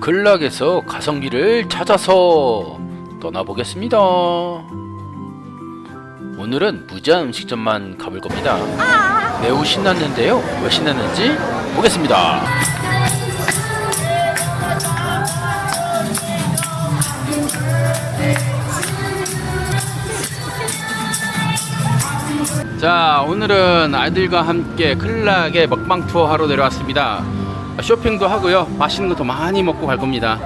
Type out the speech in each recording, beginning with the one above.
근락에서 가성비를 찾아서 떠나보겠습니다. 오늘은 무제한 음식점만 가볼 겁니다. 매우 신났는데요. 왜 신났는지 보겠습니다. 자, 오늘은 아이들과 함께 클락의 먹방 투어 하러 내려왔습니다. 쇼핑도 하고요. 맛있는 것도 많이 먹고 갈 겁니다.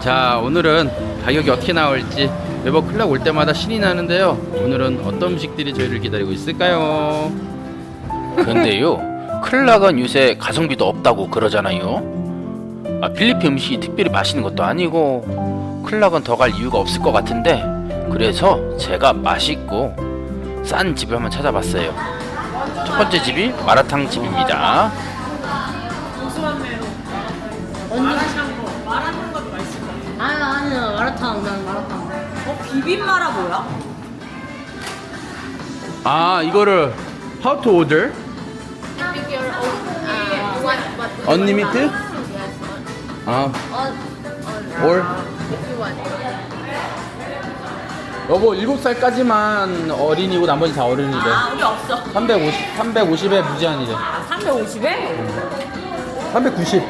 자, 오늘은 가격이 어떻게 나올지 매번 클락 올 때마다 신이 나는데요. 오늘은 어떤 음식들이 저희를 기다리고 있을까요? 근데요, 클락은 요새 가성비도 없다고 그러잖아요. 아, 필리핀 음식이 특별히 맛있는 것도 아니고 클락은 더 갈 이유가 없을 것 같은데 그래서 제가 맛있고 싼 집을 한번 찾아봤어요. 첫 번째 집이 마라탕 집입니다. 아니 아니 마라탕 난 마라탕 어 비빔마라 뭐야? 아 이거를 how to order? Unlimited? 아 or 여보 7살까지만 어린이고 나머지 다 어른이래. 아 우리 없어 350 350에 무제한이래. 350에? 390.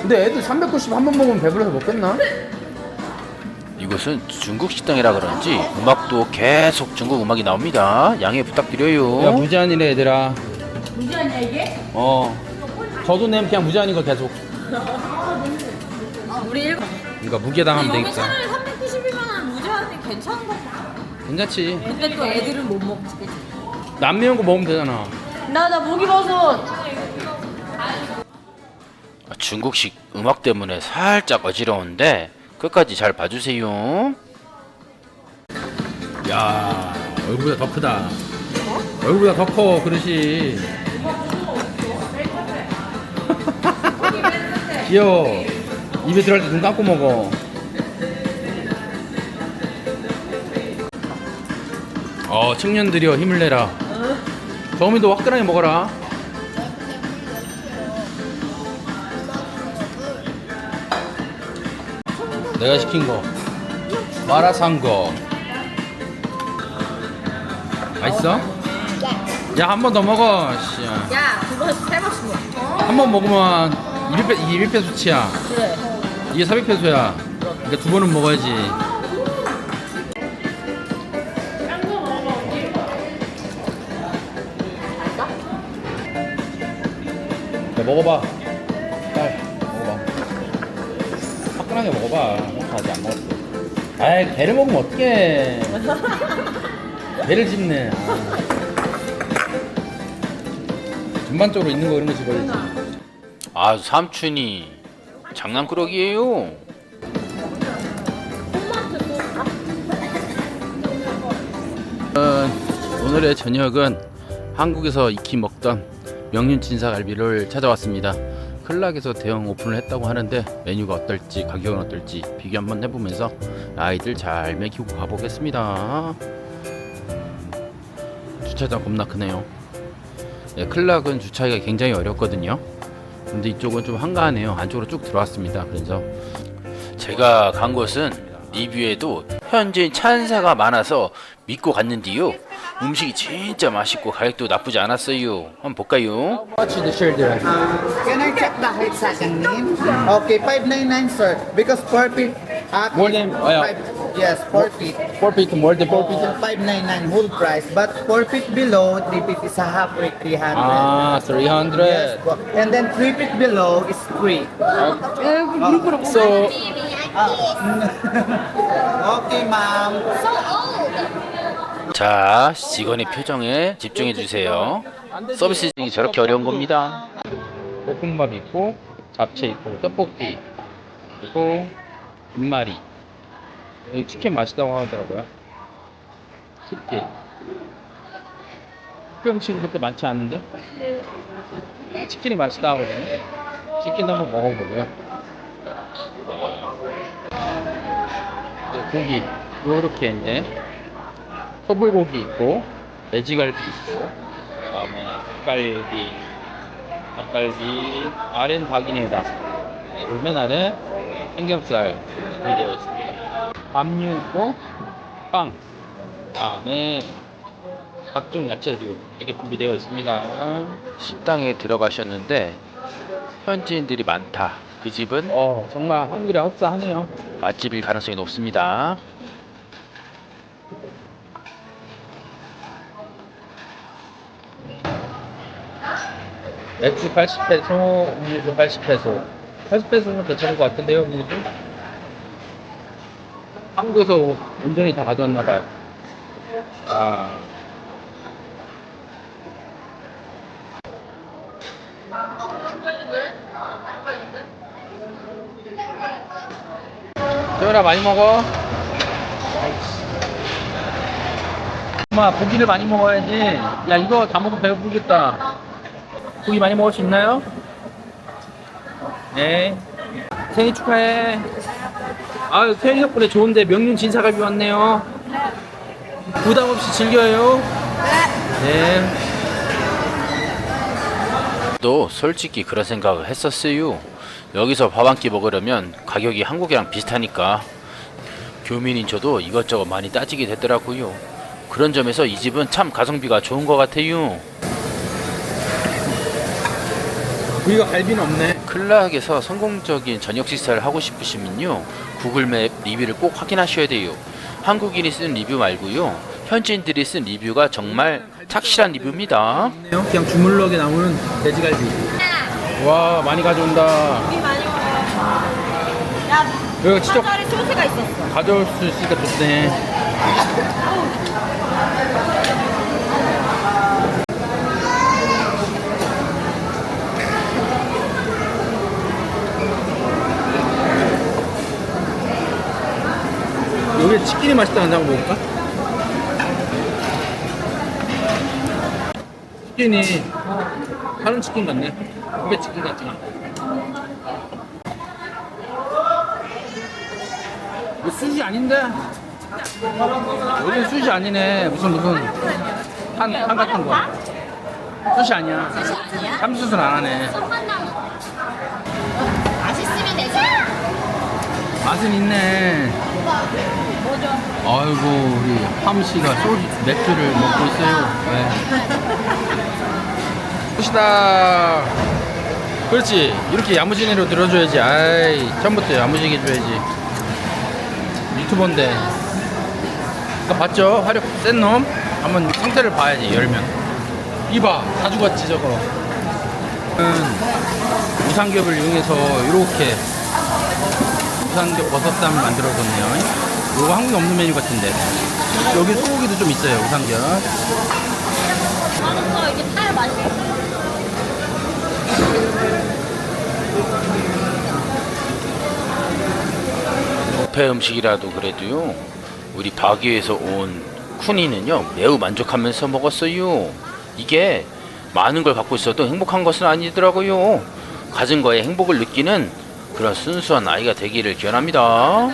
근데 애들 390 한 번 먹으면 배불러서 먹겠나? 이곳은 중국 식당이라 그런지 음악도 계속 중국 음악이 나옵니다. 양해 부탁드려요. 야 무제한이래 얘들아. 무지하냐 이게? 어. 저도 내면 그냥 무제한인 거 계속. 우리 일곱 그러니까 무게당 하면 여기 되니까. 차라리 390이면 무지하니 괜찮은 거 같아 괜찮지. 근데 또 애들은 못 먹지 그치? 남매운 거 먹으면 되잖아. 나 나 목이버섯 중국식 음악 때문에 살짝 어지러운데 끝까지 잘 봐주세요. 야 얼굴보다 더 크다. 얼굴보다 더 커 그릇이. 귀여워. 입에 들어갈 때 눈 감고 먹어. 어 청년들이여 힘을 내라. 정민도 화끈하게 먹어라. 내가 시킨 거. 마라샹궈. 맛있어? 야 한 번 더 먹어 야 그거 세 번씩 먹어 한 번 먹으면 200, 200페 수치야. 그래. 이게 400페소야. 그러니까 두 번은 먹어야지 먹어봐. 빨리 먹어봐. 화끈하게 먹어봐. 아직 안 먹었어. 아이 개를 먹으면 어떡해. 개를 짚네. 아. 전반적으로 있는 거 이런 거 집어야지. 아 삼촌이 장난꾸러기예요. 어, 오늘의 저녁은 한국에서 익히 먹던 명륜 진사갈비를 찾아왔습니다. 클락에서 대형 오픈을 했다고 하는데 메뉴가 어떨지 가격은 어떨지 비교 한번 해보면서 아이들 잘 먹이고 가보겠습니다. 주차장 겁나 크네요. 네, 클락은 주차하기가 굉장히 어렵거든요. 근데 이쪽은 좀 한가하네요. 안쪽으로 쭉 들어왔습니다. 그래서 제가 간 곳은 리뷰에도 현지인 찬사가 많아서 믿고 갔는데요. 음식이 진짜 맛있고 가격도 나쁘지 않았어요. 한번 볼까요? What's the shirt there? Can I check the height second name? Okay, 599 sir. Because 4 feet. Uh, More than- oh, yeah. five, yes, 4 feet. 4 feet more than 4 feet? 599 whole price. But 4 feet below, 3 feet is a half rate, 300. 아, Yes, 300. po. and then 3 feet below is free. So, Okay, ma'am. 자, 직원의 표정에 집중해 주세요. 서비스직이 저렇게 어려운 겁니다. 볶음밥 있고, 잡채 있고, 떡볶이 그리고 김말이. 여기 치킨 맛있다고 하더라고요. 치킨. 특별음식은 그렇게 많지 않은데? 치킨이 맛있다 하거든요. 치킨도 한번 먹어보고요. 네, 고기 요렇게 이제 소불고기 있고 돼지갈비 있고 그다음에 갈비 닭갈비, 아래는 닭이네다. 돌면 아래 삼겹살 준비되어 있습니다. 밥류 있고 빵, 다음에 각종 야채류 이렇게 준비되어 있습니다. 식당에 들어가셨는데 현지인들이 많다. 그 집은 어 정말 한글에 흡사하네요. 맛집일 가능성이 높습니다. 맥주 80페소, 음료수 80페소. 80페소는 괜찮은 것 같은데요, 음료수? 한국에서 온전히 다 가져왔나봐요. 아. 태연아 많이 먹어. 엄마 고기를 많이 먹어야지. 야 이거 다 먹으면 배고프겠다. 고기 많이 먹을 수 있나요? 네. 생일 축하해. 아유 태연이 덕분에 좋은데 명륜 진사갈비 왔네요. 부담 없이 즐겨요. 네. 또 솔직히 그런 생각을 했었어요. 여기서 밥 한 끼 먹으려면 가격이 한국이랑 비슷하니까 교민인 저도 이것저것 많이 따지게 되더라고요. 그런 점에서 이 집은 참 가성비가 좋은 것 같아요. 우리가 갈비는 없네. 클락에서 성공적인 저녁 식사를 하고 싶으시면요 구글맵 리뷰를 꼭 확인하셔야 돼요 한국인이 쓴 리뷰 말고요 현지인들이 쓴 리뷰가 정말 착실한 리뷰입니다 네요. 그냥 주물럭에 나오는 돼지갈비. 와 많이 가져온다. 우리 많이 먹어. 야, 여기가 소스가 있었어. 가져올 수 있으니까 좋네. 여기 치킨이 맛있다는 장 먹을까? 치킨이 다른 치킨 같네. 후배 치킨 같잖아. 이거 숯이 아닌데? 여기 숯이 아니네. 무슨 무슨 한, 한 같은 거. 숯이 아니야. 참숯은 안 하네. 맛은 있네. 아이고 우리 함 씨가 소주 맥주를 먹고 있어요. 네. 굿이다. 그렇지. 이렇게 야무지게로 들어줘야지. 아이 처음부터 야무지게 줘야지. 유튜버인데. 아까 봤죠? 화력 센 놈. 한번 상태를 봐야지 열면. 이봐 다 죽었지 저거. 음, 우상겹을 이용해서 이렇게 우상겹 버섯쌈을 만들어줬네요. 이거 한국에 없는 메뉴 같은데. 여기 소고기도 좀 있어요, 이게 맛있어. 부페 음식이라도 그래도요 우리 바기에서 온 쿠니는요 매우 만족하면서 먹었어요 이게 많은 걸 갖고 있어도 행복한 것은 아니더라고요 가진 거에 행복을 느끼는 그런 순수한 아이가 되기를 기원합니다.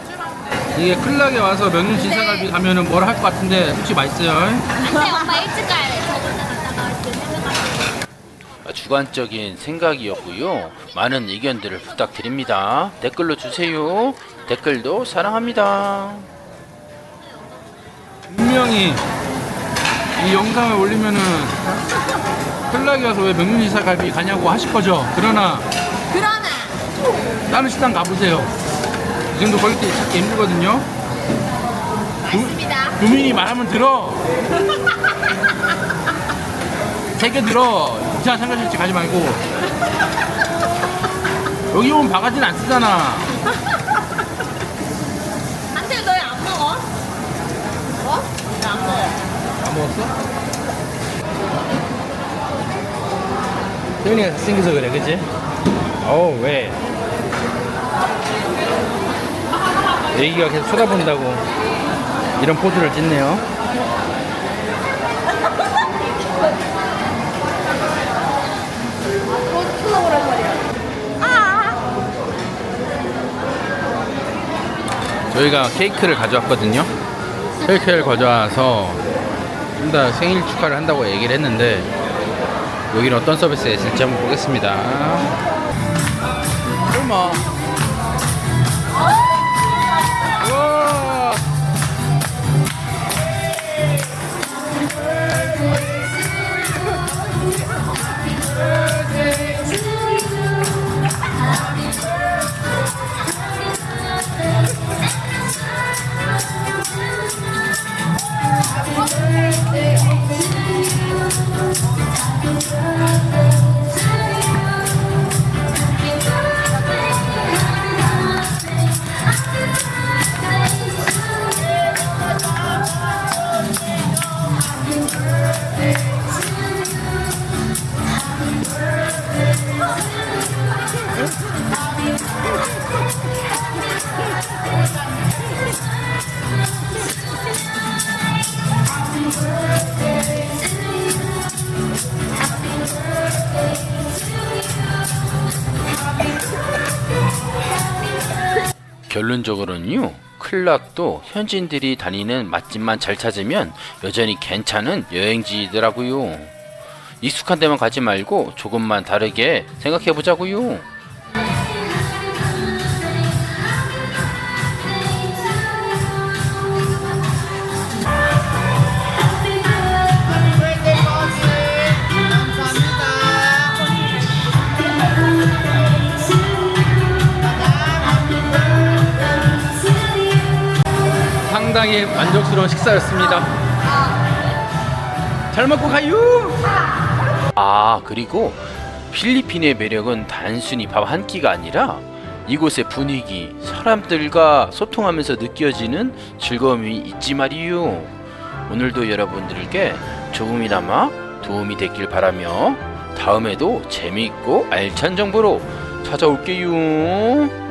이게 클락에 와서 명륜 진사갈비 가면은 뭘 할 것 같은데 솔직히 맛있어요. 근데 엄마 일찍 가야 돼. 주관적인 생각이었고요. 많은 의견들을 부탁드립니다. 댓글로 주세요. 댓글도 사랑합니다. 분명히 이 영상을 올리면은 클락에 와서 왜 명륜 진사갈비 가냐고 하실 거죠. 그러나 그러나 다른 식당 가보세요. 이 정도 퀄리티 찾기 힘들거든요. 맛있습니다. 도민이 말하면 들어. 세게 들어. 이상한 상가실지 가지 말고. 여기 오면 바가지는 안 쓰잖아. 한테 너희 안 먹어? 뭐? 나안 먹어. 안 먹었어? 태훈이가 잘생겨서 그래, 그치? 어우, 왜? 애기가 계속 쳐다본다고 이런 포즈를 짓네요. 저희가 케이크를 가져왔거든요. 케이크를 가져와서 좀 더 생일 축하를 한다고 얘기를 했는데 여기는 어떤 서비스가 있을지 한번 보겠습니다. 설마. 우 Happy birthday. 결론적으로는요. 클락도 현지인들이 다니는 맛집만 잘 찾으면 여전히 괜찮은 여행지더라고요. 익숙한 데만 가지 말고 조금만 다르게 생각해 보자고요. 상당히 만족스러운 식사였습니다. 잘 먹고 가요. 아 그리고 필리핀의 매력은 단순히 밥 한 끼가 아니라 이곳의 분위기, 사람들과 소통하면서 느껴지는 즐거움이 있지 말이요. 오늘도 여러분들께 조금이나마 도움이 됐길 바라며 다음에도 재미있고 알찬 정보로 찾아올게요.